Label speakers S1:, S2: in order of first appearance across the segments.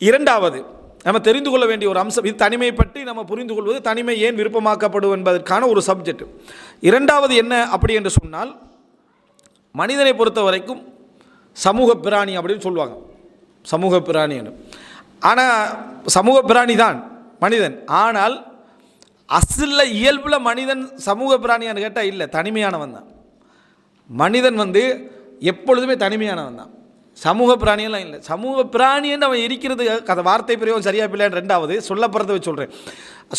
S1: இரண்டாவது நம்ம தெரிந்து கொள்ள வேண்டிய ஒரு அம்சம் இது தனிமை பற்றி நம்ம புரிந்து கொள்வது தனிமை ஏன் விருப்பமாக்கப்படும் என்பதற்கான ஒரு சப்ஜெக்ட் இரண்டாவது என்ன அப்படி என்று சொன்னால் மனிதனை பொறுத்த வரைக்கும் சமூக பிராணி அப்படின்னு சொல்லுவாங்க. சமூக பிராணின்னு ஆனால் சமூக பிராணி தான் மனிதன். ஆனால் அசில் இயல்பில் மனிதன் சமூக பிராணியான்னு கேட்டால் இல்லை தனிமையானவன் தான். மனிதன் வந்து எப்பொழுதுமே தனிமையானவன் தான். சமூக பிராணியெல்லாம் இல்லை. சமூக பிராணின்னு அவன் இருக்கிறது அந்த வார்த்தை பிரயோகம் சரியாக பிள்ளைன்னு ரெண்டாவது சொல்லப்படுறத வச்சு சொல்கிறேன்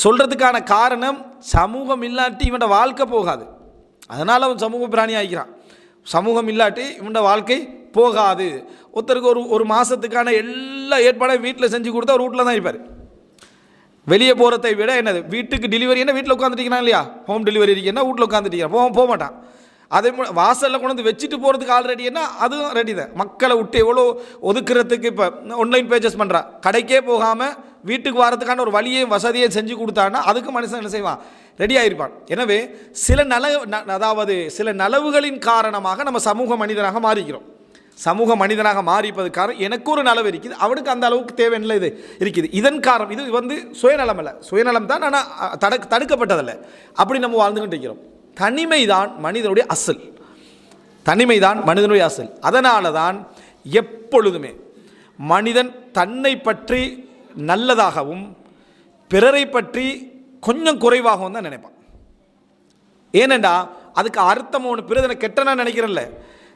S1: சொல்கிறதுக்கான காரணம் சமூகம் இல்லாட்டி இவனோட வாழ்க்கை போகாது. அதனால் அவன் சமூக பிராணி ஆகிக்கிறான் சமூகம் இல்லாட்டி இவனோட வாழ்க்கை போகாது. ஒருத்தருக்கு ஒரு ஒரு மாதத்துக்கான எல்லா ஏற்பாடையும் வீட்டில் செஞ்சு கொடுத்தா ஒரு வீட்டில் தான் இருப்பார். வெளியே போகிறதை விட என்னது? வீட்டுக்கு டெலிவரி என்ன? வீட்டில் உட்காந்துட்டிங்கன்னா இல்லையா? ஹோம் டெலிவரி இருக்குன்னா வீட்டில் உட்காந்துட்டீங்க போக போக மாட்டான் அதே மூலம் வாசலில் கொண்டு வந்து வச்சுட்டு போகிறதுக்கு ஆள் அதுவும் ரெடி தான். மக்களை விட்டு எவ்வளோ ஒதுக்குறதுக்கு இப்போ ஆன்லைன் பேஜஸ் பண்ணுறா கடைக்கே போகாமல் வீட்டுக்கு வரதுக்கான ஒரு வழியையும் வசதியை செஞ்சு கொடுத்தான்னா அதுக்கு மனுஷன் என்ன செய்வான்? ரெடி ஆகிருப்பான் எனவே சில நல ந- அதாவது சில நலவுகளின் காரணமாக நம்ம சமூக மனிதனாக மாறிக்கிறோம். சமூக மனிதனாக மாறிப்பது காரணம் எனக்கு ஒரு நலவு இருக்குது. அவனுக்கு அந்த அளவுக்கு தேவையில்லை இது இருக்குது. இதன் காரணம் இது வந்து சுயநலம் அல்ல. சுயநலம் தான் ஆனால் தடுக்க தடுக்கப்பட்டதில்லை. அப்படி நம்ம வாழ்ந்துக்கிட்டு இருக்கிறோம். தனிமை தான் மனிதனுடைய அசல். தனிமை தான் மனிதனுடைய அசல். அதனால தான் எப்பொழுதுமே மனிதன் தன்னை பற்றி நல்லதாகவும் பிறரை பற்றி கொஞ்சம் குறைவாகவும் தான் நினைப்பான். ஏனெண்டா அதுக்கு அர்த்தம் ஒன்று பிறதனை கெட்டனா நினைக்கிறல்ல.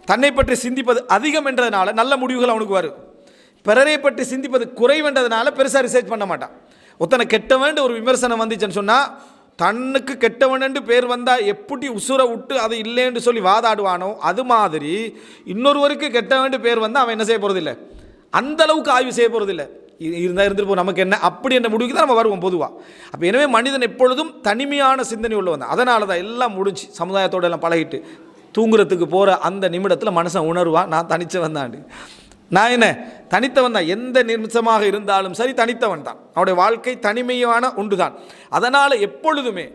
S1: தன்னை பற்றி சிந்திப்பது அதிகம் என்றதுனால நல்ல முடிவுகள் அவனுக்கு வரும். பிறரை பற்றி சிந்திப்பது குறைவென்றதுனால பெருசாக ரிசர்ச் பண்ண மாட்டான். ஒருத்தனை கெட்டவன் ஒரு விமர்சனம் வந்துச்சுன்னு சொன்னால் தன்னுக்கு கெட்டவனென்று பேர் வந்தால் எப்படி உசுரை விட்டு அது இல்லைன்னு சொல்லி வாதாடுவானோ அது மாதிரி இன்னொருவருக்கு கெட்டவன்ட்டு பேர் வந்தால் அவன் என்ன செய்ய போகிறதில்ல அந்த அளவுக்கு ஆய்வு செய்ய போகிறதில்ல இருந்தால் இருந்துட்டு போ நமக்கு என்ன? அப்படி என்ற முடிவுக்கு தான் நம்ம வருவோம் பொதுவாக அப்போ எனவே மனிதன் எப்பொழுதும் தனிமையான சிந்தனை உள்ளவன் வந்தான் அதனால தான் எல்லாம் முடிஞ்சு சமுதாயத்தோட எல்லாம் பழகிட்டு தூங்குறதுக்கு போகிற அந்த நிமிடத்தில் மனுஷன் உணர்வான் நான் தனிச்சு வந்தாண்டு நான் என்ன? தனித்தவன் தான். எந்த நிமிஷமாக இருந்தாலும் சரி தனித்தவன் தான். அவனுடைய வாழ்க்கை தனிமையான ஒன்று தான் அதனால் எப்பொழுதுமே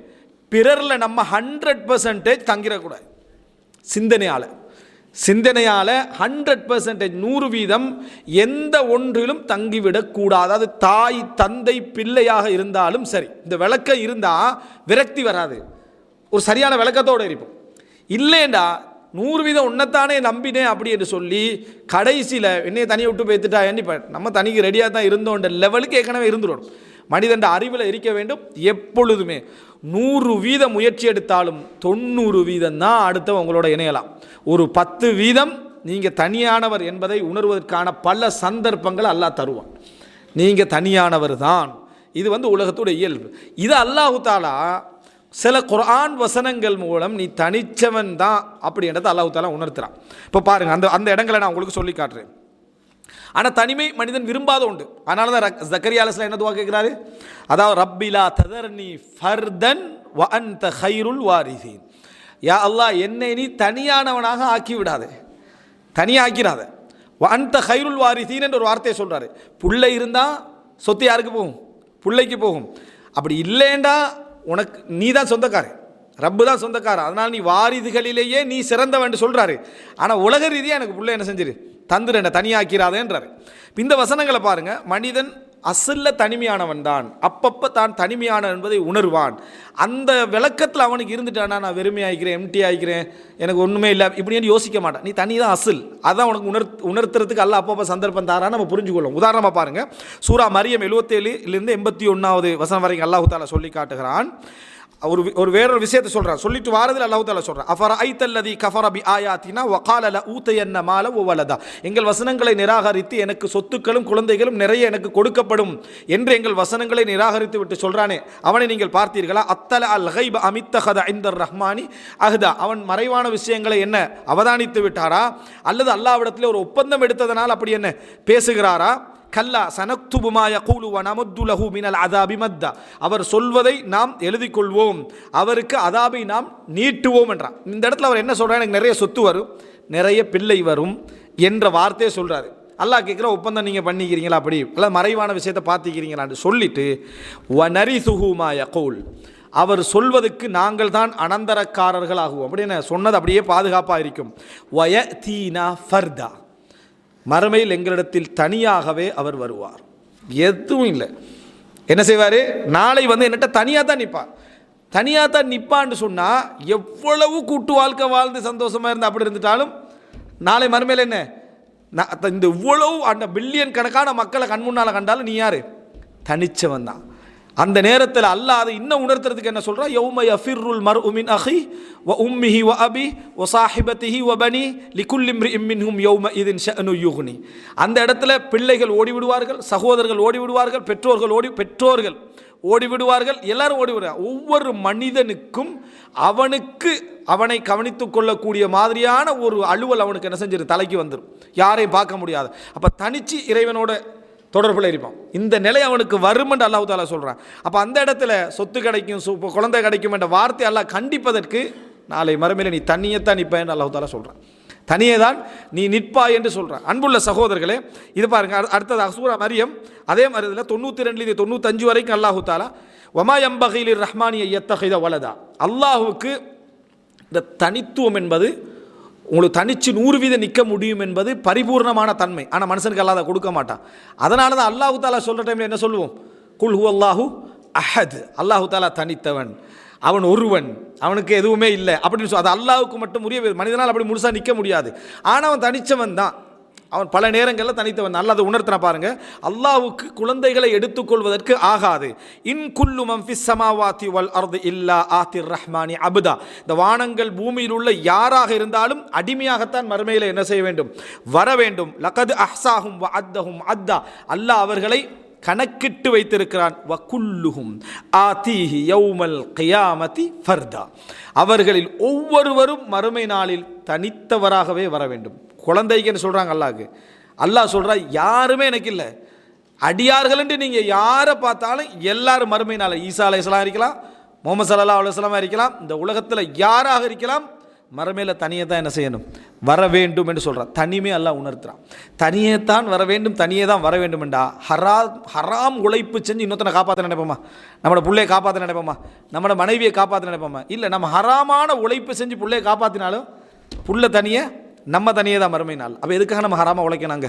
S1: பிறரில் நம்ம ஹண்ட்ரட் பர்சன்டேஜ் தங்கிடக்கூடாது. சிந்தனையால். சிந்தனையால் ஹண்ட்ரட் பர்சன்டேஜ் நூறு வீதம் எந்த ஒன்றிலும் தங்கிவிடக்கூடாது அதாவது தாய் தந்தை பிள்ளையாக இருந்தாலும் சரி. இந்த விளக்கம் இருந்தால் விரக்தி வராது. ஒரு சரியான விளக்கத்தோடு இருப்போம். இல்லைண்டா நூறு வீதம் உன்னைத்தானே நம்பினேன் அப்படி என்று சொல்லி கடைசியில் என்னையை தனியை விட்டு போய்த்துட்டா இப்போ நம்ம தனிக்கு ரெடியாக தான் இருந்தோன்ற லெவலுக்கு ஏற்கனவே இருந்துடும் மனிதன் அறிவில் இருக்க வேண்டும் எப்பொழுதுமே. நூறு வீதம் முயற்சி எடுத்தாலும் தொண்ணூறு வீதம் தான் அடுத்த உங்களோட இணையலாம். ஒரு பத்து வீதம் நீங்கள் தனியானவர் என்பதை உணர்வதற்கான பல சந்தர்ப்பங்கள் அல்லாஹ் தருவான். நீங்கள் தனியானவர் தான். இது வந்து உலகத்துடைய இயல்பு. இது அல்லாஹு தாலா சில குரான் வசனங்கள் மூலம் நீ தனிச்சவன் தான் அப்படின்றத அல்லாஹு தாலா உணர்த்துறான். இப்போ பாருங்க அந்த அந்த இடங்களை நான் உங்களுக்கு சொல்லி காட்டுறேன். ஆனால் தனிமை மனிதன் விரும்பாத உண்டு. அதனால தான் ரக்- ஜக்கரியா என்ன துவா கேட்குறாரு அதாவது ரப்பிலா ததர்னி ஃபர்தன் வ அன்த ஹைருல் வாரிசீன். யா அல்லாஹ் என்னை நீ தனியானவனாக ஆக்கி விடாதே ஆக்கிடாத வ அன்த ஹைருல் வாரிசீன் என்ற ஒரு வார்த்தையை சொல்கிறாரு புள்ளை இருந்தால் சொத்து யாருக்கு போகும்? பிள்ளைக்கு போகும். அப்படி இல்லைண்டா உனக்கு நீ தான் சொந்தக்காரன். ரப்பு தான் சொந்தக்காரன். அதனால் நீ வாரிதுகளிலேயே நீ சிறந்தவன் சொல்கிறாரு ஆனால் உலக ரீதியாக எனக்கு பிள்ளை என்ன செஞ்சிரு? தந்துரு என்னை தனியாக்கிறாதேன்றாரு. இந்த வசனங்களை பாருங்கள் மனிதன் அசல்ல தனிமையானவன் தான். அப்பப்போ தான் தனிமையான என்பதை உணர்வான். அந்த விளக்கத்தில் அவனுக்கு இருந்துட்டானா நான் வெறுமை ஆகிக்கிறேன் எம்டி ஆகிக்கிறேன் எனக்கு ஒன்றுமே இல்லை இப்படின்னு யோசிக்க மாட்டான். நீ தனி தான் அசல். அதான் உனக்கு உணர் உணர்த்துறதுக்கு அல்ல அப்பப்போ சந்தர்ப்பம் தாரான்னு நம்ம புரிஞ்சுக்கொள்ளும். உதாரணமாக பாருங்கள் சூரா மரியம் எழுபத்தேழுலேருந்து எண்பத்தி ஒன்றாவது வசனம் வரைக்கும் அல்லாஹு தாலா சொல்லி காட்டுகிறான். ஒரு ஒரு வேறொரு விஷயத்தை சொல்கிறார் சொல்லிட்டு வாரதில் அல்லாஹ் தாலா சொல்றான் அஃபர ஐத்தல்லதி கஃபர பி ஆயாத்தினா வகால ஊத்த ஊத்தையன்ன மால ஒவலதா எங்கள் வசனங்களை நிராகரித்து எனக்கு சொத்துக்களும் குழந்தைகளும் நிறைய எனக்கு கொடுக்கப்படும் என்று எங்கள் வசனங்களை நிராகரித்து விட்டு சொல்கிறானே அவனை நீங்கள் பார்த்தீர்களா? அத்தல அல் ஹைப் அமித்தஹத ஐந்தர் ரஹ்மானி அஹ்தா. அவன் மறைவான விஷயங்களை என்ன? அவதானித்து விட்டாரா? அல்லது அல்லாவிடத்தில் ஒரு ஒப்பந்தம் எடுத்ததனால் அப்படி என்ன? பேசுகிறாரா? கல்லா சனக்துபுமாய கூலு வனமுத்து மினல் அதாபி மத்தா. அவர் சொல்வதை நாம் எழுதி கொள்வோம் அவருக்கு அதாபை நாம் நீட்டுவோம் என்றான் இந்த இடத்துல அவர் என்ன சொல்கிறார் எனக்கு நிறைய சொத்து வரும் நிறைய பிள்ளை வரும் என்ற வார்த்தையை சொல்கிறாரு அல்லாஹ் கேட்குற ஒப்பந்தம் நீங்கள் பண்ணிக்கிறீங்களா அப்படி? அல்ல மறைவான விஷயத்தை பார்த்துக்கிறீங்களான்னு சொல்லிட்டு வனரி சுகுமாய கவுல் அவர் சொல்வதுக்கு நாங்கள் தான் அனந்தரக்காரர்கள் ஆகுவோம் அப்படின்னு சொன்னது அப்படியே பாதுகாப்பாக இருக்கும். வய தீனா ஃபர்தா. மறுமையில் எங்களிடத்தில் தனியாகவே அவர் வருவார். எதுவும் இல்லை. என்ன செய்வார்? நாளை வந்து என்னட்ட தனியாக தான் நிற்பார் தனியாக தான் நிற்பான்னு சொன்னால் எவ்வளவு கூட்டு வாழ்க்கை வாழ்ந்து சந்தோஷமாக இருந்து அப்படி இருந்துட்டாலும் நாளை மறுமையில் என்ன? நான் த- இந்த இவ்வளவு அந்த பில்லியன் கணக்கான மக்களை கண் முன்னால் கண்டாலும் நீ யார்? தனிச்சவன் தான். அந்த நேரத்தில் அல்லாஹ் அதை இன்னும் உணர்த்துறதுக்கு என்ன சொல்கிறா யௌமய ஃபிர்ருல் மர் உமின் அஹி வ உம்மிஹி வ அபி ஒ சாஹிபத்திஹி வ பனி லிகுல்லி இம்மின்ஹும் யௌம இதின் ஷனு யூகுனி அந்த இடத்துல பிள்ளைகள் ஓடிவிடுவார்கள் சகோதரர்கள் ஓடிவிடுவார்கள் பெற்றோர்கள் ஓடி பெற்றோர்கள் ஓடி விடுவார்கள் எல்லாரும் ஓடி ஒவ்வொரு மனிதனுக்கும் அவனுக்கு அவனை கவனித்துக் கொள்ளக்கூடிய மாதிரியான ஒரு அலுவல் அவனுக்கு என்ன செஞ்சிரு தலைக்கு வந்துடும் யாரையும் பார்க்க முடியாது. அப்போ தனிச்சு இறைவனோட தொடர்பில் இருப்பான் இந்த நிலை அவனுக்கு வருமென்று அல்லாஹ் தாலா சொல்கிறான் அப்போ அந்த இடத்துல சொத்து கிடைக்கும் சு இப்போ குழந்தை கிடைக்கும் என்ற வார்த்தை அல்லாஹ் கண்டிப்பதற்கு நாளை மறுமையில் நீ தனியைத்தான் நிற்பேன் அல்லாஹு தாலா சொல்கிறான் தனியே தான் நீ நிற்பா என்று சொல்கிறான் அன்புள்ள சகோதரர்களே இது பாருங்க அடுத்தது அசூரா மரியம். அதே மாதிரி இதில் தொண்ணூற்றி ரெண்டுலேருந்து தொண்ணூத்தஞ்சு வரைக்கும் அல்லாஹு தாலா ஒமா எம்பகையில் ரஹ்மானிய எத்தகைத வலதா? அல்லாஹுக்கு இந்த தனித்துவம் என்பது உங்களுக்கு தனிச்சு நூறு வீதம் நிற்க முடியும் என்பது பரிபூர்ணமான தன்மை. ஆனால் மனுஷனுக்கு அல்லாத கொடுக்க மாட்டான். அதனால தான் அல்லாஹு தாலா சொல்கிற டைமில் என்ன சொல்லுவோம்? குல் ஹூ அல்லாஹு அஹத். அல்லாஹு தாலா தனித்தவன். அவன் ஒருவன். அவனுக்கு எதுவுமே இல்லை. அப்படின்னு சொல் அது அல்லாஹுக்கு மட்டும் உரிய மனிதனால் அப்படி முழுசாக நிற்க முடியாது. ஆனால் அவன் தனிச்சவன் தான். அவன் பல நேரங்களில் தனித்தவன். நல்லது உணர்த்தின பாருங்க. அல்லாவுக்கு குழந்தைகளை எடுத்துக்கொள்வதற்கு ஆகாது. இன் குல்லு மம்ஃபிஸ் சமாவாத்தி வல் அர்து இல்லா ஆத்திர் ரஹ்மானி அபுதா. இந்த வானங்கள் பூமியில் உள்ள யாராக இருந்தாலும் அடிமையாகத்தான் மறுமையில் என்ன செய்ய வேண்டும்? வர வேண்டும். லகது அஹ்சாஹும் வ அத்தஹும் அத்தா. அல்லாஹ் அவர்களை கணக்கிட்டு வைத்திருக்கிறான். வகுல்லுஹும் ஆதீஹி யௌமல் கியாமதி ஃபர்தா. அவர்களில் ஒவ்வொருவரும் மறுமை நாளில் தனித்தவராகவே வர வேண்டும். குழந்தைக்குன்னு சொல்கிறாங்க அல்லாவுக்கு அல்லாஹ் சொல்கிறா யாருமே எனக்கு இல்லை. அடியார்கள்ன்ட்டு நீங்கள் யாரை பார்த்தாலும் எல்லாரும் மறுமையினால் ஈசா அலையாம் இருக்கலாம் முகமது சல்லா அலுவலாமா இருக்கலாம் இந்த உலகத்தில் யாராக இருக்கலாம் மறுமையில் தனியே தான் என்ன செய்யணும்? வர வேண்டும் என்று சொல்கிறான் தனிமே அல்லாஹ் உணர்த்துறான். தனியே தான் வர வேண்டும் தனியே தான் வர வேண்டுமெண்டா? ஹரா ஹராம் உழைப்பு செஞ்சு இன்னொருத்தனை காப்பாற்ற நினைப்போமா? நம்மளோட பிள்ளையை காப்பாற்ற நினைப்போமா? நம்மளோட மனைவியை காப்பாற்ற நினைப்போமா? இல்லை நம்ம ஹராமான உழைப்பு செஞ்சு பிள்ளையை காப்பாற்றினாலும் புள்ள தனியை? நம்ம தனியே தான் மறுமை நாள். அப்போ எதுக்காக நம்ம ஹராமல் உழைக்கணாங்க?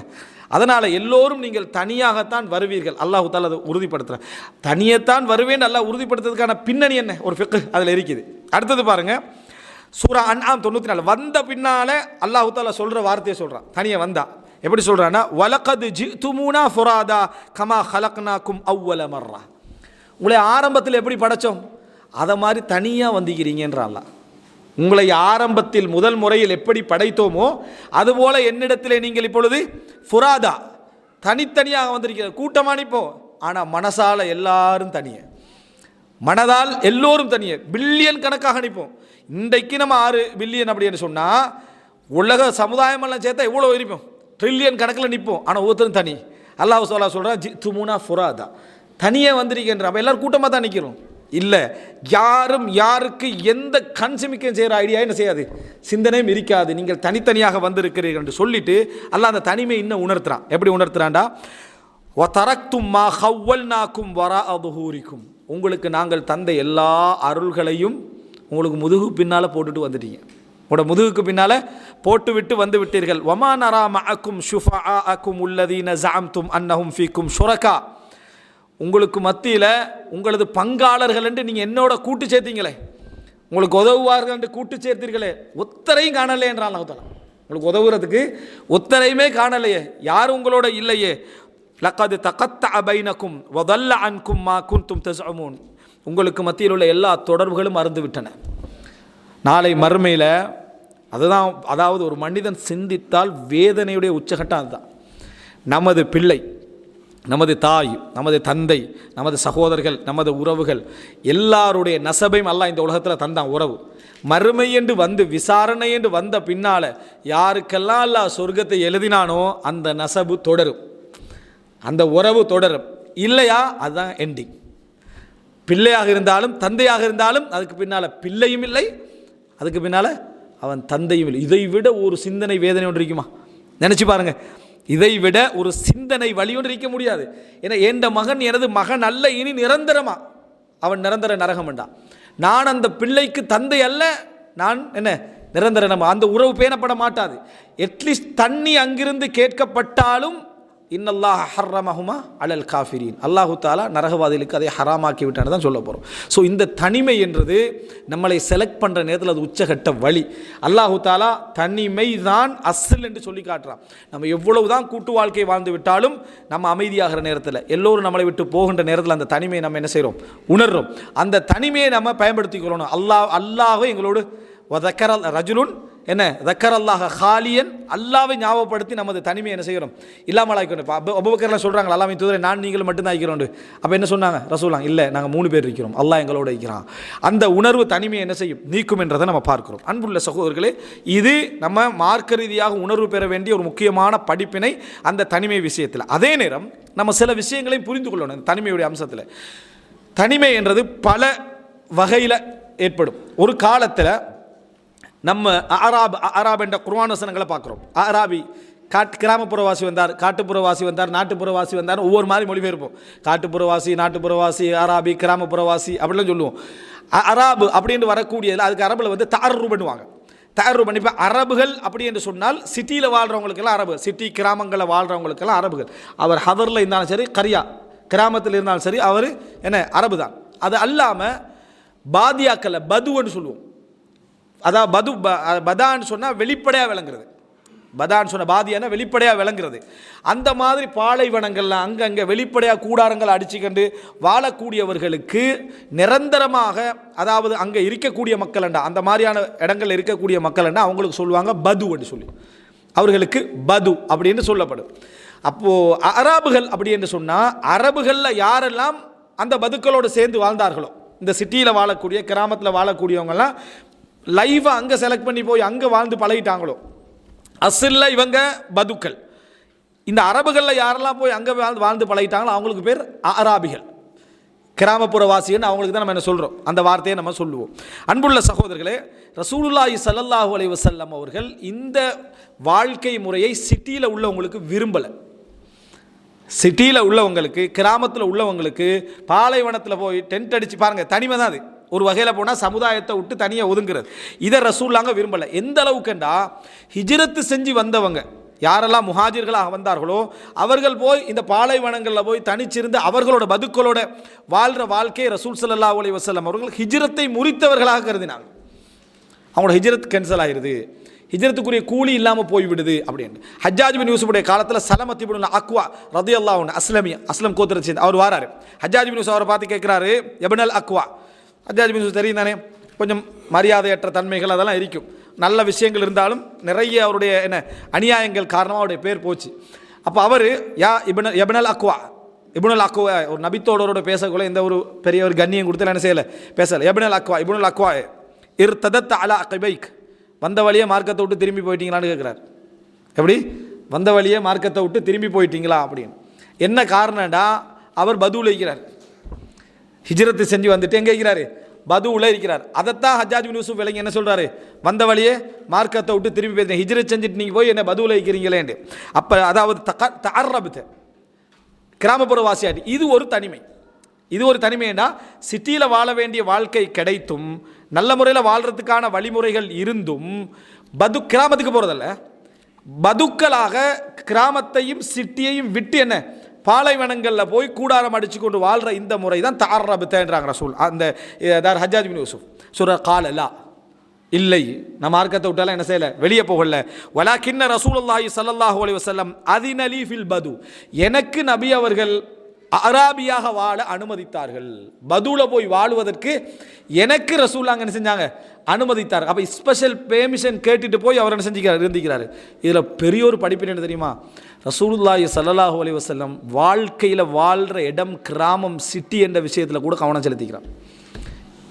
S1: அதனால் எல்லோரும் நீங்கள் தனியாகத்தான் வருவீர்கள். அல்லாஹு அதை உறுதிப்படுத்துகிறேன் தனியைத்தான் வருவேன் நல்லா உறுதிப்படுத்துறதுக்கான பின்னணி என்ன? ஒரு ஃபிக்கு அதில் இருக்குது. அடுத்தது பாருங்கள் சூரா அண்ணா தொண்ணூற்றி நாலு வந்த பின்னால் அல்லாஹு தாலா சொல்கிற வார்த்தையை சொல்கிறான் தனியாக வந்தா. எப்படி சொல்கிறான்னா வலக்கது ஜி துமுனா ஃபுராதா கமா ஹலக்னா கும் அவ்வல மர்ரா. உங்களை ஆரம்பத்தில் எப்படி படைச்சோம்? அதை மாதிரி தனியாக வந்திக்கிறீங்கன்றான்லாம் உங்களை ஆரம்பத்தில் முதல் முறையில் எப்படி படைத்தோமோ அதுபோல என்னிடத்திலே நீங்கள் இப்பொழுது ஃபுராதா தனித்தனியாக வந்திருக்கிற கூட்டமாக நிற்போம் ஆனால் மனசால் எல்லாரும் தனியே. மனதால் எல்லோரும் தனியே. பில்லியன் கணக்காக நிற்போம் இன்றைக்கு நம்ம ஆறு பில்லியன் அப்படின்னு சொன்னால் உலக சமுதாயமெல்லாம் சேர்த்தா எவ்வளோ இருப்போம் ட்ரில்லியன் கணக்கில் நிற்போம் ஆனால் ஒவ்வொருத்தரும் தனி. அல்லாஹ் சொல்லா சொல்கிறான் ஜி துமுனா ஃபுராதா. தனியே வந்திருக்கின்ற அப்போ எல்லாரும் கூட்டமாக தான் நிற்கிறோம் இல்லை யாரும் யாருக்கு எந்த கன்சிமிக்கம் செய்கிற ஐடியா என்ன செய்யாது. சிந்தனையும் இருக்காது. நீங்கள் தனித்தனியாக வந்திருக்கிறீர்கள் என்று சொல்லிட்டு அல்ல அந்த தனிமை இன்னும் உணர்த்துறான். எப்படி உணர்த்துறான்டா? ஒத்தரக்தும் மா ஹவ்வல்நாக்கும் வரா அபுஹூரிக்கும் உங்களுக்கு நாங்கள் தந்த எல்லா அருள்களையும் உங்களுக்கு முதுகு பின்னால் போட்டுட்டு வந்துட்டீங்க. உங்களோட முதுகுக்கு பின்னால் போட்டு விட்டு வந்து விட்டீர்கள். ஒமா நரா அக்கும் ஷுஃபா அக்கும் உள்ளதீன ஜாம்தும் அன்னஹும் ஃபீக்கும் ஷுரகா. உங்களுக்கு மத்தியில் உங்களது பங்காளர்கள் என்று நீங்கள் என்னோட கூட்டு சேர்த்தீங்களே. உங்களுக்கு உதவுவார்கள் என்று கூட்டு சேர்த்தீர்களே. ஒத்தரையும் காணலே என்றான் அல்லாஹ் உங்களுக்கு உதவுறதுக்கு ஒத்தரையுமே காணலையே. யாரும் உங்களோட இல்லையே? லக்காது தகத்த அபைனக்கும் வதல்ல அன்கும் மா குந்தும் தசமூன் உங்களுக்கு மத்தியில் உள்ள எல்லா தொடர்புகளும் மறந்து விட்டன நாளை மறுமையில் அதுதான் அதாவது ஒரு மனிதன் சிந்தித்தால் வேதனையுடைய உச்சகட்டம் அதுதான். நமது பிள்ளை நமது தாய் நமது தந்தை நமது சகோதரர்கள் நமது உறவுகள் எல்லாருடைய நசபையும் அல்லாஹ் இந்த உலகத்தில் தந்தான் உறவு. மறுமை என்று வந்து விசாரணை என்று வந்த பின்னால் யாருக்கெல்லாம் அல்லாஹ் சொர்க்கத்தை எழுதினானோ அந்த நசபு தொடரும். அந்த உறவு தொடரும். இல்லையா? அதுதான் எண்டிங் பிள்ளையாக இருந்தாலும் தந்தையாக இருந்தாலும் அதுக்கு பின்னால் பிள்ளையும் இல்லை அதுக்கு பின்னால் அவன் தந்தையும் இல்லை. இதை விட ஒரு சிந்தனை வேதனை ஒன்று இருக்குமா? நினச்சி பாருங்கள் இதை விட ஒரு சிந்தனை வழி ஒன்று இருக்க முடியாது. ஏன்னா எந்த மகன் எனது மகன் அல்ல இனி நிரந்தரமா? அவன் நிரந்தர நரகம் வேண்டாம் நான் அந்த பிள்ளைக்கு தந்தை அல்ல நான் என்ன நிரந்தர நம்ம அந்த உறவு பேணப்பட மாட்டாது. அட்லீஸ்ட் தண்ணி அங்கிருந்து கேட்கப்பட்டாலும் இன்னல்லாஹ் ஹர்ரமஹுமா அலல் காஃபிரீன். அல்லாஹு தாலா நரகவாதிகளுக்கு அதை ஹராமாக்கி விட்டான்னு தான் சொல்ல போகிறோம் ஸோ இந்த தனிமை என்றது நம்மளை செலக்ட் பண்ணுற நேரத்தில் அது உச்சகட்ட வழி. அல்லாஹு தாலா தனிமை தான் அசல் என்று சொல்லி காட்டுறான். நம்ம எவ்வளவு தான் கூட்டு வாழ்க்கை வாழ்ந்து விட்டாலும் நம்ம அமைதியாகிற நேரத்தில் எல்லோரும் நம்மளை விட்டு போகின்ற நேரத்தில் அந்த தனிமையை நம்ம என்ன செய்கிறோம் உணர்றோம். அந்த தனிமையை நம்ம பயன்படுத்திக்கிறோம் அல்லாஹ் அல்லாஹ் எங்களோடு வதக்கர ரஜுலுன் என்ன? தக்கர் அல்லாஹ ஹாலியன். அல்லாவை ஞாபகப்படுத்தி நமது தனிமை என்ன செய்கிறோம் இல்லாமல் ஆகிக்கணும் இப்போ அபுபக்கர்லாம் சொல்கிறாங்க அல்லாமே தூதரை நான் நீங்களும் மட்டும்தான் ஆகிக்கிறோம் அப்போ என்ன சொன்னாங்க? ரசூலாம் இல்லை நாங்கள் மூணு பேர் இருக்கிறோம். அல்லாஹ் எங்களோட இருக்கிறான். அந்த உணர்வு தனிமையை என்ன செய்யும்? நீக்கும் என்றதை நம்ம பார்க்கிறோம். அன்புள்ள சகோதரர்களே இது நம்ம மார்க்க ரீதியாக உணர்வு பெற வேண்டிய ஒரு முக்கியமான படிப்பினை அந்த தனிமை விஷயத்தில். அதே நேரம் நம்ம சில விஷயங்களையும் புரிந்து கொள்ளணும் இந்த தனிமையுடைய அம்சத்தில். தனிமை என்றது பல வகையில் ஏற்படும். ஒரு காலத்தில் நம்ம அராப் அராப் என்ற குர்வான் வசனங்களை பார்க்குறோம். அராபி காட் கிராமப்புறவாசி வந்தார் காட்டுப்புறவாசி வந்தார் நாட்டுப்புறவாசி வந்தார் ஒவ்வொரு மாதிரி மொழிபெயர்ப்போம் காட்டுப்புறவாசி நாட்டுப்புறவாசி அராபி கிராமப்புறவாசி அப்படிலாம் சொல்லுவோம். அராபு அப்படின்னு வரக்கூடியதில் அதுக்கு அரபில் வந்து தாரூ பண்ணுவாங்க. தாரு பண்ணி இப்போ அரபுகள் அப்படி என்று சொன்னால் சிட்டியில் வாழ்கிறவங்களுக்கெல்லாம் அரபு சிட்டி கிராமங்களில் வாழ்கிறவங்களுக்கெல்லாம் அரபுகள். அவர் ஹதரில் இருந்தாலும் சரி கரியா கிராமத்தில் இருந்தாலும் சரி அவர் என்ன அரபு தான் அது அல்லாமல் பாதியாக்களை பதுவன்னு சொல்லுவோம். அதான் பது ப- பதான்னு சொன்னால் வெளிப்படையாக விளங்குறது. பதான்னு சொன்ன பாதியானா வெளிப்படையாக விளங்குறது. அந்த மாதிரி பாலைவனங்கள்லாம் அங்கங்கே வெளிப்படையாக கூடாரங்கள் அடிச்சுக்கண்டு வாழக்கூடியவர்களுக்கு நிரந்தரமாக அதாவது அங்கே இருக்கக்கூடிய மக்கள்ண்டா அந்த மாதிரியான இடங்களில் இருக்கக்கூடிய மக்கள்ண்டா அவங்களுக்கு சொல்லுவாங்க பது அப்படின்னு சொல்லி. அவர்களுக்கு பது அப்படின்னு சொல்லப்படும். அப்போது அரபுகள் அப்படி என்று சொன்னால் அரபுகளில் யாரெல்லாம் அந்த பதுக்களோடு சேர்ந்து வாழ்ந்தார்களோ இந்த சிட்டியில் வாழக்கூடிய கிராமத்தில் வாழக்கூடியவங்கெல்லாம் லைவாக அங்கே செலக்ட் பண்ணி போய் அங்கே வாழ்ந்து பழகிட்டாங்களோ? அசில்ல இவங்க பதுக்கள். இந்த அரபுகளில் யாரெல்லாம் போய் அங்கே வாழ்ந்து வாழ்ந்து பழகிட்டாங்களோ அவங்களுக்கு பேர் அராபிகள். கிராமப்புறவாசின்னு அவங்களுக்கு தான் நம்ம என்ன சொல்கிறோம் அந்த வார்த்தையை நம்ம சொல்லுவோம். அன்புள்ள சகோதரர்களே ரசூலுல்லாஹி சல்லல்லாஹு அலைஹி செல்லம் அவர்கள் இந்த வாழ்க்கை முறையை சிட்டியில் உள்ளவங்களுக்கு விரும்பலை. சிட்டியில் உள்ளவங்களுக்கு கிராமத்தில் உள்ளவங்களுக்கு பாலைவனத்தில் போய் டென்ட் அடித்து பாருங்கள் தனிமை தான் அது. ஒரு வகையில் போனால் சமுதாயத்தை விட்டு தனியாக ஒதுங்குறது. இதை ரசூல்லாங்க விரும்பலை. எந்த அளவுக்குண்டா ஹிஜ்ரத்து செஞ்சு வந்தவங்க யாரெல்லாம் முஹாஜிர்களாக வந்தார்களோ அவர்கள் போய் இந்த பாலைவனங்களில் போய் தனிச்சிருந்து அவர்களோட பதுக்களோட வாழ்கிற வாழ்க்கையை ரசூல் சல்லா அலி வசலம் அவர்கள் ஹிஜ்ரத்தை முறித்தவர்களாக கருதினாங்க. அவங்களோட ஹிஜ்ரத் கேன்சல் ஆயிடுது ஹிஜ்ரத்துக்குரிய கூலி இல்லாமல் போய்விடுது அப்படின்னு ஹஜ்ஜாஜ் பின் யூசுஃபுடைய காலத்தில் சலமத்தி பின் அக்வா ரதி ஒன்று அஸ்லமி அஸ்லம் கோத்திர சேர்ந்து அவர் வாராரு. ஹஜ்ஜாஜ் பின் யூசுப் அவரை பார்த்து கேட்குறாரு எபனல் அக்வா? ஹஜ்ஜாஜ் தெரியும் தானே கொஞ்சம் மரியாதையற்ற தன்மைகள் அதெல்லாம் இருக்கும். நல்ல விஷயங்கள் இருந்தாலும் நிறைய அவருடைய என்ன அநியாயங்கள் காரணமாக அவருடைய பேர் போச்சு. அப்போ அவர் யா இபன எபனல் அக்வா இபுனல் அக்வா ஒரு நபித்தோடரோட பேசக்குள்ள எந்த ஒரு பெரிய ஒரு கண்ணியம் கொடுத்து என்ன செய்யலை? பேசலை. எபனல் அக்வா இபுனல் அக்வா இர் ததத்த அலா அகைபைக். வந்த வழியே மார்க்கத்தை விட்டு திரும்பி போயிட்டீங்களான்னு கேட்குறாரு எப்படி? வந்த வழியே மார்க்கத்தை விட்டு திரும்பி போயிட்டீங்களா அப்படின்னு. என்ன காரணம்டா? அவர் பதில் வைக்கிறார் ஹிஜ்ரத்து செஞ்சு வந்துட்டு எங்கே இருக்கிறாரு? பதுவில் இருக்கிறார். அதைத்தான் ஹஜாஜ் பின் யூசுப் விளங்கி என்ன சொல்கிறாரு வந்த வழியே மார்க்கத்தை விட்டு திரும்பி பேசுகிறேன் ஹிஜ்ரத் செஞ்சுட்டு நீங்கள் போய் என்ன பதுவில் இருக்கிறீங்களேண்டு அப்போ அதாவது தக தர்ரபுத்த கிராமப்புற வாசியாட்டி. இது ஒரு தனிமை. இது ஒரு தனிமைன்னா சிட்டியில் வாழ வேண்டிய வாழ்க்கை கிடைத்தும் நல்ல முறையில் வாழ்கிறதுக்கான வழிமுறைகள் இருந்தும் பது கிராமத்துக்கு போகிறதில்ல பதுக்களாக கிராமத்தையும் சிட்டியையும் விட்டு என்ன? பாலைவனங்களில் போய் கூடாரம் அடித்து கொண்டு வாழ்கிற இந்த முறை தான் தாரபுத்தன்றாங்க ரசூல். அந்த தார் ஹஜாஜ் பின் யூசுப். சுர காலலா இல்லை. நம்ம மார்க்கத்தை விட்டாலும் என்ன செய்யலை? வெளியே போகல. வலாக்கின்ன ரசூலுல்லாஹி ஸல்லல்லாஹு அலைஹி வஸல்லம் அதினலி ஃபில் பது. எனக்கு நபி அவர்கள் அராபியாக வாழ அனுமதித்தார்கள். பதுல போய் வாழுவதற்கு எனக்கு ரசூல்லாங்க என்ன செஞ்சாங்க? அனுமதித்தார். அப்போ ஸ்பெஷல் பெர்மிஷன் கேட்டுட்டு போய் அவர் என்ன செஞ்சுக்கிறார்? இருந்திக்கிறார். இதில் பெரிய ஒரு என்ன தெரியுமா? ரசூலுல்லாஹி சல்லாஹூ அலி வசல்லம் வாழ்க்கையில் வாழ்கிற இடம் கிராமம் சிட்டி என்ற விஷயத்தில் கூட கவனம் செலுத்திக்கிறான்.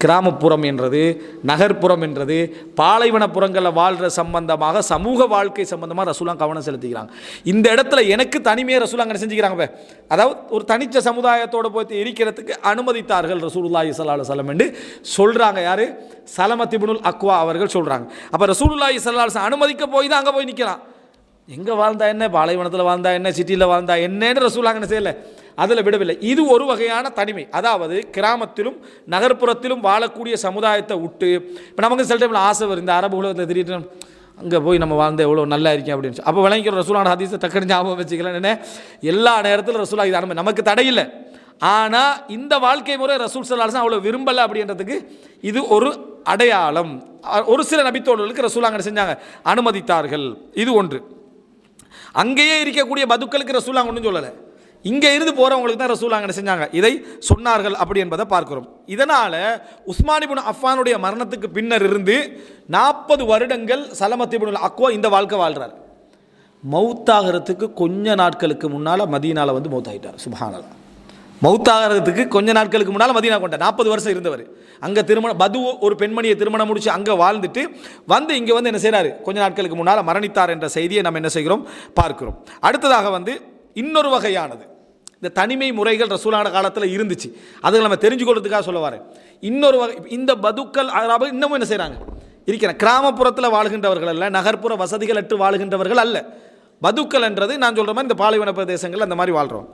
S1: கிராமப்புறம் என்றது நகர்ப்புறம் என்றது பாலைவனப்புறங்களில் வாழ்கிற சம்பந்தமாக சமூக வாழ்க்கை சம்பந்தமாக ரசூலாம் கவனம் செலுத்திக்கிறாங்க. இந்த இடத்துல எனக்கு தனிமையை ரசூலாங்க என்ன செஞ்சுக்கிறாங்க அதாவது ஒரு தனிச்ச சமுதாயத்தோடு போய் இருக்கிறதுக்கு அனுமதித்தார்கள் ரசூலுல்லாஹி சல்லா சலம் என்று சொல்கிறாங்க யார்? சலமத்திபுனுல் அக்வா அவர்கள் சொல்கிறாங்க அப்போ ரசூலுல்லாஹி சல்லா அனுமதிக்க போய் தான் அங்கே போய் நிற்கிறான் எங்கே வாழ்ந்தா என்ன? பாலைவனத்தில் வாழ்ந்தா என்ன? சிட்டியில் வாழ்ந்தா என்னன்னு ரசூலாங்கன்னு செய்யலை. அதில் விடவில்லை. இது ஒரு வகையான தனிமை. அதாவது கிராமத்திலும் நகர்ப்புறத்திலும் வாழக்கூடிய சமுதாயத்தை விட்டு இப்போ நமக்கு சில டைமில் ஆசை வரும் இந்த அரபு உலகத்தில் திடீர்னு அங்கே போய் நம்ம வாழ்ந்த எவ்வளோ நல்லா இருக்கேன் அப்படின்னு சொல்லி. அப்போ விளங்கிக்கிற ரசூலான ஹதீஸை டக்குனு ஞாபகம் வச்சுக்கலாம் என்ன எல்லா நேரத்திலும் ரசூலா இது அனுமதி. நமக்கு தடையில்லை ஆனால் இந்த வாழ்க்கை முறை ரசூல் சல்லாசன் அவ்வளோ விரும்பலை அப்படின்றதுக்கு இது ஒரு அடையாளம். ஒரு சில நபித்தோழர்களுக்கு ரசூலாங்க செஞ்சாங்க. அனுமதித்தார்கள். இது ஒன்று. அங்கேயே இருக்கக்கூடிய பதுக்களுக்கு ரசூலாங்க ஒன்றும் சொல்லலை. இங்கே இருந்து போகிறவங்களுக்கு தான் ரசூலாங்க என்ன செஞ்சாங்க. இதை சொன்னார்கள் அப்படி என்பதை பார்க்கிறோம். இதனால் உஸ்மானிபுன் அஃபானுடைய மரணத்துக்கு பின்னர் இருந்து நாற்பது வருடங்கள் சலமத்திபுன் அக்வா இந்த வாழ்க்கை வாழ்றார். மவுத்தாகிறதுக்கு கொஞ்ச நாட்களுக்கு முன்னால் மதீனாவில் வந்து மௌத்தாகிட்டார் சுபஹானல்லா. மௌத்தாகிறதுக்கு கொஞ்ச நாட்களுக்கு முன்னால் மதீனா கொண்டார். நாற்பது வருஷம் இருந்தவர். அங்கே திருமணம் பது ஒரு பெண்மணியை திருமணம் முடித்து அங்கே வாழ்ந்துட்டு வந்து இங்கே வந்து என்ன செய்கிறாரு கொஞ்ச நாட்களுக்கு முன்னால் மரணித்தார் என்ற செய்தியை நம்ம என்ன செய்கிறோம்? பார்க்கிறோம். அடுத்ததாக வந்து இன்னொரு வகையானது. இந்த தனிமை முறைகள் ரசூலான காலத்தில் இருந்துச்சு. அதை நம்ம தெரிஞ்சுக்கொள்றதுக்காக சொல்ல வரேன். இன்னொரு வகை இந்த பதுக்கள் அதாவது இன்னமும் என்ன செய்கிறாங்க இருக்கிற கிராமப்புறத்தில் வாழ்கின்றவர்கள் அல்ல நகர்ப்புற வசதிகள் அற்று வாழ்கின்றவர்கள் அல்ல. பதுக்கள் என்றது நான் சொல்கிற மாதிரி இந்த பாலைவன பிரதேசங்கள் அந்த மாதிரி வாழ்கிறோம்